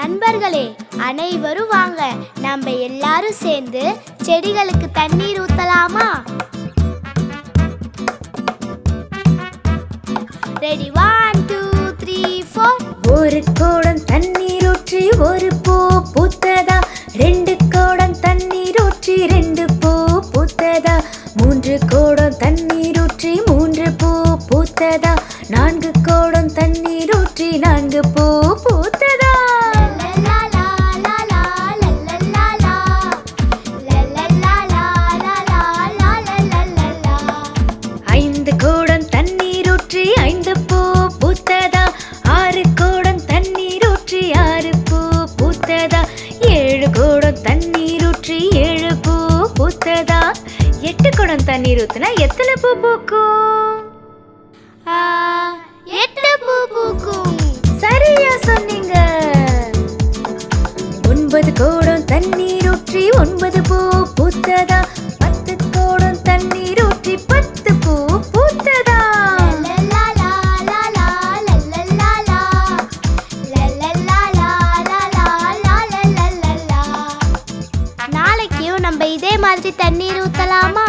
நண்பர்களே அனைவரும் வாங்க. நம்ம எல்லாரும் சேர்ந்து செடிகளுக்கு தண்ணீர் ஊத்தலாமா? Ready one two three four ஒரு கோடம் தண்ணீர் ஊற்றி ஒரு பூ பூத்ததா? ரெண்டு கோடம் தண்ணீர் ஊற்றி ரெண்டு பூ பூத்ததா? மூன்று கோடம் தண்ணீர் ஊற்றி மூன்று பூ பூத்ததா? நான்கு கோடம் தண்ணீர் ஊற்றி நான்கு பூ பூ ஐந்து கோடம் தண்ணீர் ஊற்றி ஐந்து பூ பூத்ததா? ஆறு கோடம் தண்ணீர் ஊற்றி ஆறு பூ பூத்ததா? ஏழு கோடம் தண்ணீர் ஊற்றி ஏழு பூ பூத்ததா? எட்டு குடம் தண்ணீர் ஊத்துனா எத்தனை பூ பூக்கும்? எட்டு பூ பூக்கும். சரியா சொன்னீங்க. ஒன்பது கோடம் தண்ணீர் ஊற்றி ஒன்பது பூ பூத்ததா? தண்ணீர் ஊத்தலாமா?